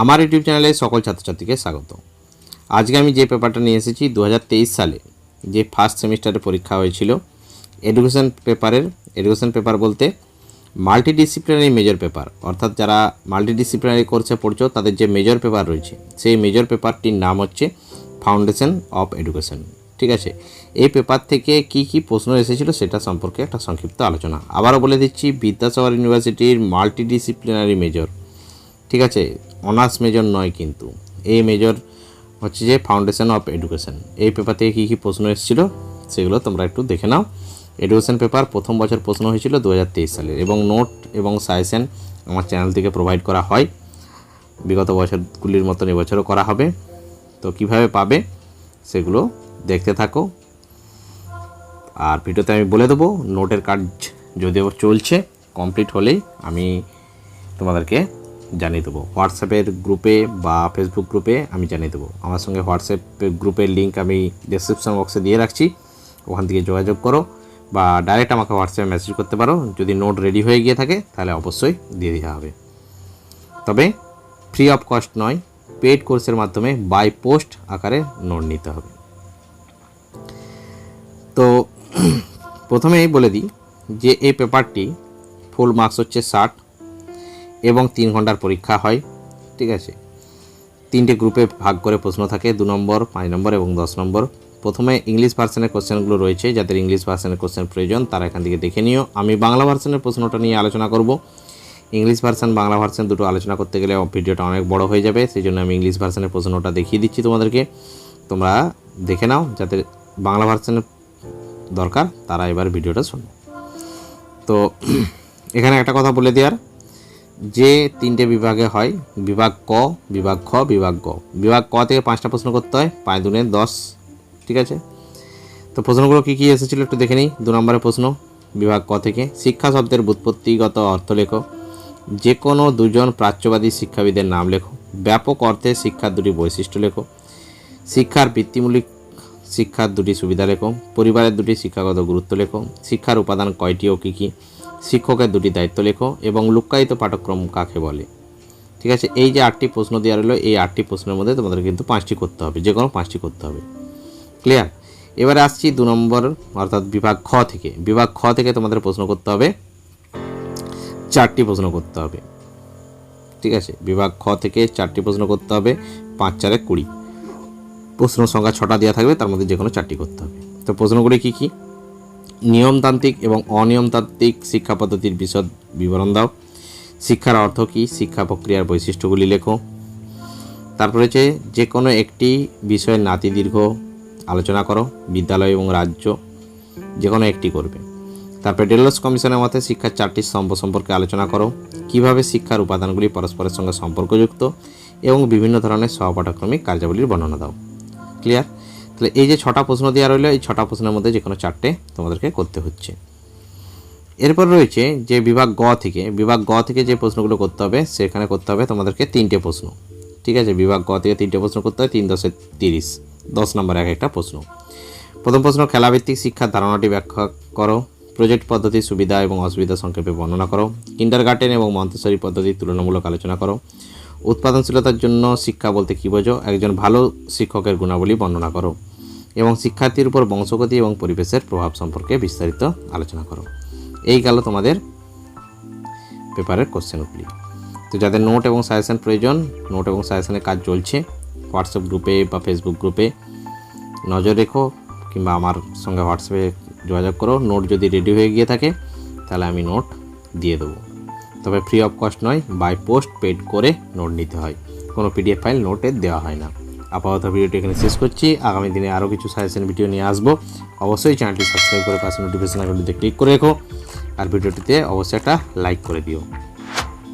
আমার ইউটিউব চ্যানেলে সকল ছাত্রছাত্রীকে স্বাগত। আজকে আমি যে পেপারটা নিয়ে এসেছি দু হাজার তেইশ সালে, যে ফার্স্ট সেমিস্টারে পরীক্ষা হয়েছিল এডুকেশন পেপারের এডুকেশন পেপার বলতে মাল্টিডিসিপ্লিনারি মেজর পেপার অর্থাৎ যারা মাল্টিডিসিপ্লিনারি কোর্সে পড়ছো, তাদের যে মেজর পেপার রয়েছে, সেই মেজর পেপারটির নাম হচ্ছে ফাউন্ডেশন অফ এডুকেশন ঠিক আছে? এই পেপার থেকে কি কি প্রশ্ন এসেছিল সেটা সম্পর্কে একটা সংক্ষিপ্ত আলোচনা। আবারও বলে দিচ্ছি, বিদ্যাসাগর ইউনিভার্সিটির মাল্টিডিসিপ্লিনারি মেজর ঠিক আছে? অনার্স মেজর নয় কিন্তু। এই মেজর হচ্ছে যে ফাউন্ডেশন অফ এডুকেশন এই পেপার থেকে কী কী প্রশ্ন এসেছিল সেগুলো তোমরা একটু দেখে নাও। এডুকেশন পেপার প্রথম বছর প্রশ্ন হয়েছিল দু হাজার তেইশ সালের এবং নোট এবং সাজেশন আমার চ্যানেল থেকে প্রোভাইড করা হয়। বিগত বছরগুলির মতন এবছরও করা হবে। তো কীভাবে পাবে সেগুলো দেখতে থাকো। আর ভিডিওতে আমি বলে দেবো নোটের কাজ যদিও চলছে কমপ্লিট হলেই আমি তোমাদেরকে জানিয়ে দেবো। হোয়াটসঅ্যাপের গ্রুপে বা ফেসবুক গ্রুপে আমি জানিয়ে দেবো। আমার সঙ্গে হোয়াটসঅ্যাপ গ্রুপের লিঙ্ক আমি ডিসক্রিপশন বক্সে দিয়ে রাখছি। ওখান থেকে যোগাযোগ করো বা ডাইরেক্ট আমাকে হোয়াটসঅ্যাপে মেসেজ করতে পারো। যদি নোট রেডি হয়ে গিয়ে থাকে, তাহলে অবশ্যই দিয়ে দেওয়া হবে। তবে ফ্রি অফ কস্ট নয় পেড কোর্সের মাধ্যমে বাই পোস্ট আকারে নোট নিতে হবে। তো প্রথমেই বলে দিই যে এই পেপারটি ফুল মার্কস হচ্ছে ষাট এবং তিন ঘণ্টার পরীক্ষা হয়, ঠিক আছে? তিনটে গ্রুপে ভাগ করে প্রশ্ন থাকে, দু নম্বর, পাঁচ নম্বর এবং দশ নম্বর। প্রথমে ইংলিশ ভার্সনের কোশ্চেনগুলো রয়েছে, যাদের ইংলিশ ভার্সনের কোশ্চেন প্রয়োজন, তারা এখান থেকে দেখে নিও। আমি বাংলা ভার্সনের প্রশ্নটা নিয়ে আলোচনা করব। ইংলিশ ভার্সন, বাংলা ভার্সন দুটো আলোচনা করতে গেলে ভিডিওটা অনেক বড় হয়ে যাবে সেই জন্য আমি ইংলিশ ভার্সনের প্রশ্নটা দেখিয়ে দিচ্ছি তোমাদেরকে। তোমরা দেখে নাও যাদের বাংলা ভার্সনের দরকার, তারা এবার ভিডিওটা শোনো তো, এখানে একটা কথা বলে দেওয়ার। যে তিনটে বিভাগে হয়, বিভাগ ক, বিভাগ খ, বিভাগ গ। বিভাগ ক থেকে পাঁচটা প্রশ্ন করতে হয়, পাঁচ দুনে দশ, ঠিক আছে? তো প্রশ্নগুলো কী কী এসেছিল একটু দেখে নিই, দু নম্বরের প্রশ্ন, বিভাগ ক থেকে, শিক্ষা শব্দের ব্যুৎপত্তিগত অর্থ লেখো। যে কোনো দুজন প্রাচ্যবাদী শিক্ষাবিদের নাম লেখো। ব্যাপক অর্থে শিক্ষার দুটি বৈশিষ্ট্য লেখো। শিক্ষার বৃত্তিমূলক শিক্ষার দুটি সুবিধা লেখো। পরিবারের দুটি শিক্ষাগত গুরুত্ব লেখো। শিক্ষার উপাদান কয়টি ও কী কী? শিক্ষকের দুটি দায়িত্ব লেখো এবং লুক্কায়িত পাঠক্রম কাকে বলে। ঠিক আছে? এই যে আটটি প্রশ্ন দেওয়া রইল, এই আটটি প্রশ্নের মধ্যে তোমাদের কিন্তু পাঁচটি করতে হবে, যে কোনো পাঁচটি করতে হবে। ক্লিয়ার এবারে আসছি দু নম্বর, অর্থাৎ বিভাগ খ থেকে। বিভাগ খ থেকে তোমাদের প্রশ্ন করতে হবে, চারটি প্রশ্ন করতে হবে। ঠিক আছে? বিভাগ খ থেকে চারটি প্রশ্ন করতে হবে, পাঁচ, চারে কুড়ি। প্রশ্ন সংখ্যা ছটা দেওয়া থাকবে, তার মধ্যে যে কোনো চারটি করতে হবে। তো প্রশ্নগুলি কী কী? নিয়মতান্ত্রিক এবং অনিয়মতান্ত্রিক শিক্ষা পদ্ধতির বিশদ বিবরণ দাও। শিক্ষার অর্থ কী? শিক্ষা প্রক্রিয়ার বৈশিষ্ট্যগুলি লেখো। তারপরে হচ্ছে যে কোনো একটি বিষয়ের নাতি দীর্ঘ, আলোচনা করো, বিদ্যালয় এবং রাজ্য যে কোনো একটি করবে। তারপরে ডেলস কমিশনের মতে, শিক্ষার চারটি স্তম্ভ সম্পর্কে আলোচনা করো। কীভাবে শিক্ষার উপাদানগুলি পরস্পরের সঙ্গে সম্পর্কযুক্ত এবং বিভিন্ন ধরনের সহপাঠক্রমিক কার্যাবলীর বর্ণনা দাও। ক্লিয়ার? তাহলে এই যে ছটা প্রশ্ন দেওয়া রইল, এই ছটা প্রশ্নের মধ্যে যে কোনো চারটে তোমাদেরকে করতে হচ্ছে। এরপর রয়েছে যে বিভাগ গ থেকে, বিভাগ গ থেকে যে প্রশ্নগুলো করতে হবে, সেখানে করতে হবে তোমাদেরকে তিনটে প্রশ্ন। ঠিক আছে? বিভাগ গ থেকে তিনটে প্রশ্ন করতে হয়, তিন দশে তিরিশ। দশ নম্বর এক একটা প্রশ্ন। প্রথম প্রশ্ন, খেলাভিত্তিক শিক্ষার ধারণাটি ব্যাখ্যা করো। প্রজেক্ট পদ্ধতির সুবিধা এবং অসুবিধা সংক্ষেপে বর্ণনা করো। কিন্ডার গার্ডেন এবং মন্তেশ্বরী পদ্ধতির তুলনামূলক আলোচনা করো। উৎপাদনশীলতার জন্য শিক্ষা বলতে কী বোঝো? একজন ভালো শিক্ষকের গুণাবলী বর্ণনা করো এবং শিক্ষার্থীর উপর বংশগতি এবং পরিবেশের প্রভাব সম্পর্কে বিস্তারিত আলোচনা করো। এই গেল তোমাদের পেপারের কোশ্চেনগুলি তো যাদের নোট এবং সাজেশন প্রয়োজন নোট এবং সাজেশনের কাজ চলছে হোয়াটসঅ্যাপ গ্রুপে বা ফেসবুক গ্রুপে নজর রেখো কিংবা আমার সঙ্গে হোয়াটসঅ্যাপে যোগাযোগ করো। নোট যদি রেডি হয়ে গিয়ে থাকে, তাহলে আমি নোট দিয়ে দেবো। তবে ফ্রি অফ কস্ট নয় বাই পোস্ট পেড করে নোট নিতে হয়। কোনো পিডিএফ ফাইল নোটে দেওয়া হয় না। আপাতত ভিডিওটি এখানে শেষ করছি। আগামী দিনে আরও কিছু সাজেশন ভিডিও নিয়ে আসব। অবশ্যই চ্যানেলটি সাবস্ক্রাইব করে পাশে নোটিফিকেশন আইকনটিতে ক্লিক করে রেখো। আর ভিডিওটিতে অবশ্যই একটা লাইক করে দিও।